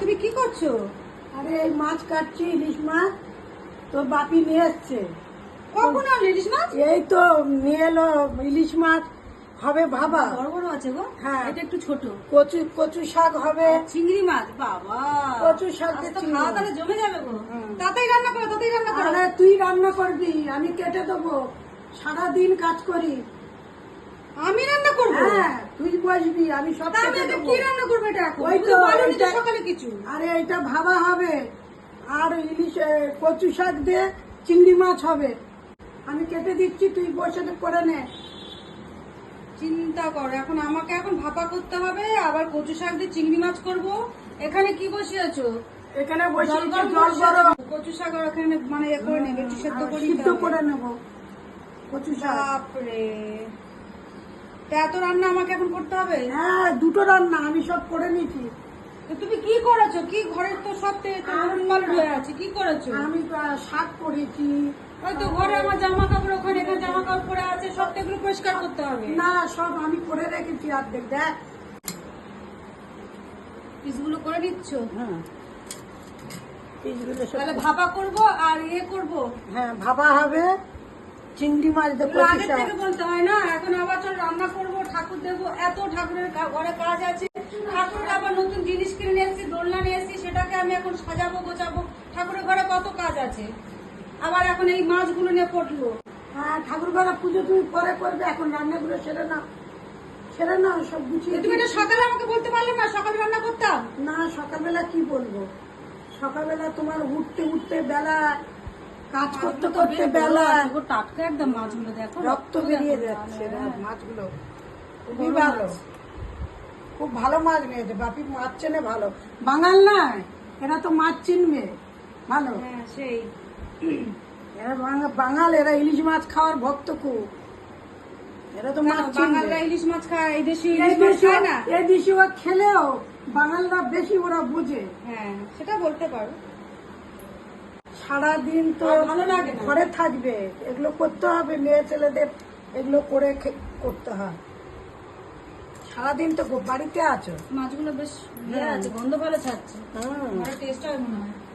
তুমি কি করছ? আরে এই মাছ কাটছি ইলিশ মাছ। তোর বাপি নিয়ে এসছে কখন আনলে ইলিশ মাছ? এই তো নিয়ে এলো ইলিশ মাছ। হবে ভাবা। বড় বড় আছে গো। হ্যাঁ। এটা একটু ছোট। কচু কচু শাক হবে। চিংড়ি মাছ বাবা। কচু শাক দিয়ে তো খাওয়া তাহলে জমে যাবে গো। তাতেই রান্না করো তাতেই রান্না করো। আরে তুই রান্না করবি আমি কেটে দেবো। সারা দিন কাজ করি। আমি রান্না করব? হ্যাঁ তুই বসবি আমি সব আমি এটা কি রান্না করব এটা এখন? ওই তো, বলোনি তো সকালে কিছু। আরে এটা ভাবা হবে। আর ইলিশ কচু শাক দিয়ে চিংড়ি মাছ হবে। আমি কেটে দিচ্ছি তুই বসে করে নে। চিন্তা কর এখন আমাকে এখন ভাপা করতে হবে আবার কচু শাক দিয়ে চিংড়ি মাছ করব। এখানে কি বসিয়েছো এখানে বসে জল গরম কচু শাক আর ওখানে মানে এ করে নেবে একটু সেদ্ধ করে সিদ্ধ করে নেব। কচু শাক। বাপরে। তা এত রান্না আমাকে এখন করতে হবে? হ্যাঁ দুটো রান্না আমি সব করে নিয়েছি। তুমি কি করেছ? কি ঘরের তো সব উন্মাল হয়ে আছে কি করেছ? আমি শাক করেছি। ওই ঘরে আমার জামা কাপড় ওখানে এখানে জামা কাপড় পরে আছে সব এগুলো পরিষ্কার করতে হবে। না সব আমি করে রেখেছি অর্ধেক দেখ। পিসগুলো করে নিচ্ছ? হ্যাঁ। পিসগুলো তাহলে ভাপা করব আর ইয়ে করব? হ্যাঁ ভাবা হবে চিংড়ি মাছ আগের শাক থেকে বলতে হয় না এখন আবার চল রান্না করব ঠাকুর দেবো এত ঠাকুরের ঘরে কাজ আছে। ঠাকুরের আবার নতুন জিনিস কিনে নিয়ে এসেছি দোলনা নিয়ে এসেছি সেটাকে আমি এখন সাজাবো গোছাবো। ঠাকুরের ঘরে কত কাজ আছে? আবার এখন এই মাছগুলো নিয়ে পড়ল হ্যাঁ ঠাকুর ঘরে পুজো তুমি পরে করবে এখন রান্নাগুলো সেরে না সেরে না সব গুছিয়ে তুমি এটা সকালে আমাকে বলতে পারলে না সকালে রান্না করতাম? না সকালবেলা কি বলব? সকালবেলা তোমার উঠতে উঠতে বেলা কাজ করতে করতে বেলা। টাটকা একদম মাছগুলো দেখো। রক্ত বেরিয়ে যাচ্ছে মাছগুলো। খুবই ভালো। খুব ভালো মাছ নিয়েছে বাপি মাছ চেনে ভালো। বাঙাল না এরা তো মাছ চিনবে। ভালো। হ্যাঁ সেই। এরা বাঙাল এরা ইলিশ মাছ খাওয়ার ভক্ত খুব। এরা তো মাছ বাঙালরা ইলিশ মাছ খায় এই দেশি ইলিশ মাছ খায় না। এই দেশি খেলেও বাঙালরা বেশি ওরা বুঝে। হ্যাঁ সেটা বলতে পারো। সারাদিন তো ভালো লাগে ঘরে থাকবে। এগুলো করতে হবে মেয়ে ছেলেদের এগুলো করে করতে হয়। সারাদিন তো বাড়িতে আছো। মাছগুলো বেশ ইয়ে। আছে গন্ধ ভালো ছাড়ছে। টেস্ট হয় মনে হয়।